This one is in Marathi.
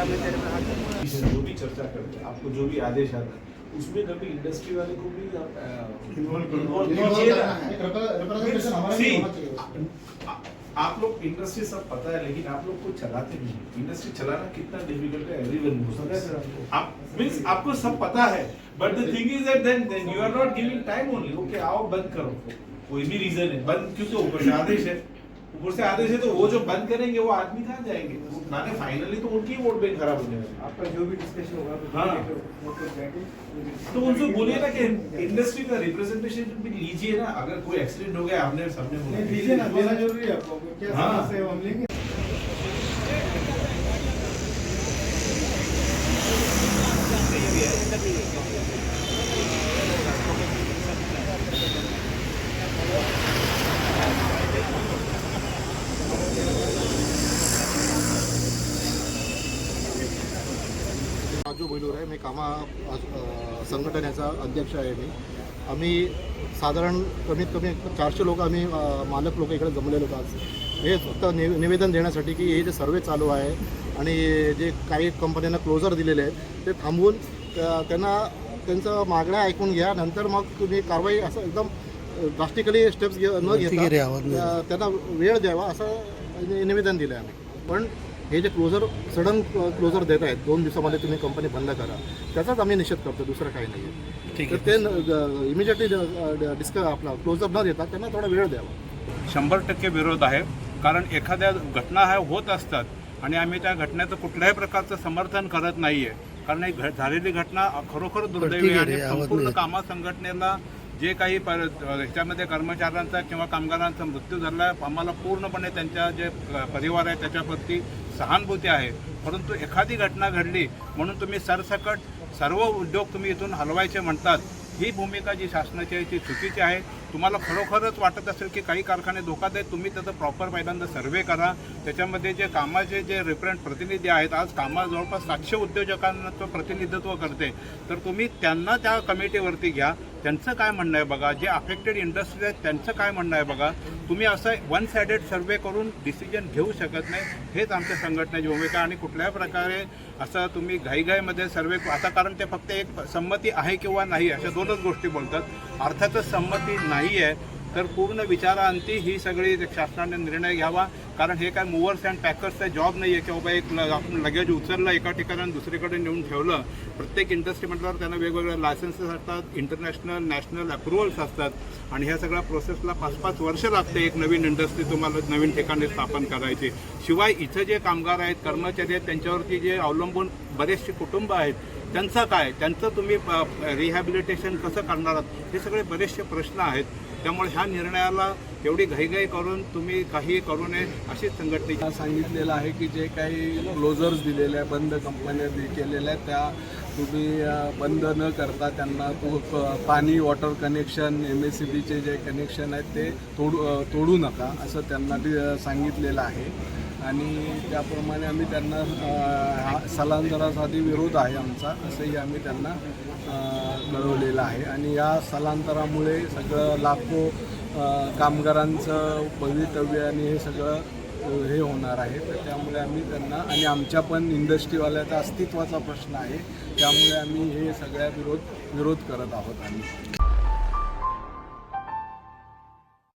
हाथ जो भी चर्चा करते हैं आपको जो भी आदेश आता है उसमें कभी इंडस्ट्री वाले को भी आप लोग इंडस्ट्री सब पता है लेकिन आप लोग को चलाते नहीं इंडस्ट्री चलाना कितना डिफ़िकल्ट है एवरीवन पता है सर आप मींस आपको सब पता है but the thing is that then then you are not giving time only okay आओ बंद करो। कोई भी रीजन है बंद क्योंकि ऊपर आदेश है। ऊपर से आदेश है तो वो जो बंद करेंगे वो आदमी कहाँ जाएँगे? नाने फाइनली तो उनकी वोट बैंक खराब होने वाली आपका जो भी डिस्कशन होगा तो हाँ। तो तो उनसे बोलिए ना कि इंडस्ट्री का रिप्रेजेंटेशन भी लीजिए ना। अगर कोई एक्सीडेंट हो गया हमने सबने बोला लीजिए ना देना ज़रूरी है आपको। क्या हाँ। समस्या है हम लेंगे। राजू बैलूर आहे मी कामा संघटनेचा अध्यक्ष आहे मी. आम्ही साधारण कमीत कमी चारशे लोक आम्ही मालक लोक इकडे जमलेलो होतो आज. हे फक्त नि निवेदन देण्यासाठी की हे जे सर्वे चालू आहे आणि जे काही कंपन्यांना क्लोजर दिलेले आहेत ते थांबवून त्या- त्यांना त्यांचं मागण्या ऐकून घ्या. नंतर मग तुम्ही कारवाई असं एकदम ड्रास्टिकली स्टेप्स घे न घेता त्या- त्यांना वेळ द्यावा असं निवेदन दिलं आहे आम्ही. पण हे जे क्लोजर सडन क्लोजर देत आहेत दोन दिवसामध्ये तुम्ही कंपनी बंद करा त्याचाच आम्ही निषेध करतो दुसरं काही नाही आहे. तर ते इमिजिएटली डिस्क आपला क्लोजर न देता त्यांना थोडा वेळ द्यावा. शंभर टक्के विरोध आहे कारण एखाद्या घटना ह्या होत असतात आणि आम्ही त्या घटनेचं कुठल्याही प्रकारचं समर्थन करत नाही आहे कारण झालेली घटना खरोखर दुर्दैवी आहे आणि संपूर्ण कामा संघटनेला जे काही पर ह्याच्यामध्ये कर्मचाऱ्यांचा किंवा कामगारांचा मृत्यू झाला आहे आम्हाला पूर्णपणे त्यांच्या जे परिवार आहे त्याच्याप्रती सहानुभूती आहे. परंतु एखादी घटना घडली म्हणून तुम्ही सरसकट सर्व उद्योग तुम्ही इथून हलवायचे म्हणतात. ही भूमिका जी शासनाची आहे ती चुकीची आहे. तुम्हाला खरोखरच वाटत असेल की काही कारखाने धोका आहेत तुम्ही त्याचं प्रॉपर पहिल्यांदा सर्वे करा. त्याच्यामध्ये जे कामाचे जे रिप्रेझेंट प्रतिनिधी आहेत आज कामा जवळपास सातशे उद्योजकांचं प्रतिनिधित्व करते. तर तुम्ही त्यांना त्या कमिटीवरती घ्या. त्यांचं काय म्हणणं आहे बघा? जे अफेक्टेड इंडस्ट्री आहेत त्यांचं काय म्हणणं आहे बघा? तुम्ही असं वन सायडेड सर्वे करून डिसिजन घेऊ शकत नाही. हेच आमच्या संघटनेची भूमिका आणि कुठल्याही प्रकारे असं तुम्ही घाईघाईमध्ये सर्वे आता कारण ते फक्त एक संमती आहे किंवा नाही अशा दोनच गोष्टी बोलतात. अर्थातच संमती नाही. नाही आहे तर पूर्ण विचारांती ही सगळी शासनाने निर्णय घ्यावा. कारण हे काय मूवर्स अँड पॅकर्सचा जॉब नाही आहे की बाबा एक आपण लगेज उचललं एका ठिकाणी दुसरीकडे नेऊन ठेवलं. प्रत्येक इंडस्ट्री म्हटल्यावर त्यांना वेगवेगळ्या लायसन्सेस असतात इंटरनॅशनल नॅशनल अप्रुव्हल्स असतात. आणि ह्या सगळ्या प्रोसेसला पाच पाच वर्ष लागते एक नवीन इंडस्ट्री तुम्हाला नवीन ठिकाणी स्थापन करायची. शिवाय इथं जे कामगार आहेत कर्मचारी आहेत त्यांच्यावरती जे अवलंबून बरेचसे कुटुंब आहेत. त्यांचं काय? त्यांचं तुम्ही रिहॅबिलिटेशन कसं करणार आहात? हे सगळे बरेचसे प्रश्न आहेत. त्यामुळे ह्या निर्णयाला एवढी घाईघाई करून तुम्ही काही करू नये अशीच संघटनेची सांगितलेलं आहे की जे काही क्लोजर्स दिलेले आहे बंद कंपन्या केलेल्या आहेत त्या तुम्ही बंद न करता त्यांना पाणी water connection M S C बीचे जे कनेक्शन आहेत ते तोडू तोडू नका असं त्यांना सांगितलेलं आहे. आणि त्याप्रमाणे आम्ही त्यांना हा स्थलांतरासाठी विरोध आहे आमचा असंही आम्ही त्यांना कळवलेलं आहे. आणि या स्थलांतरामुळे सगळं लाखो कामगारांचं भवितव्य आणि हे सगळं हे होणार आहे. तर त्यामुळे आम्ही त्यांना आणि आमच्या पण इंडस्ट्रीवाल्याचा अस्तित्वाचा प्रश्न आहे. त्यामुळे आम्ही हे सगळ्या विरोध विरोध करत आहोत आम्ही.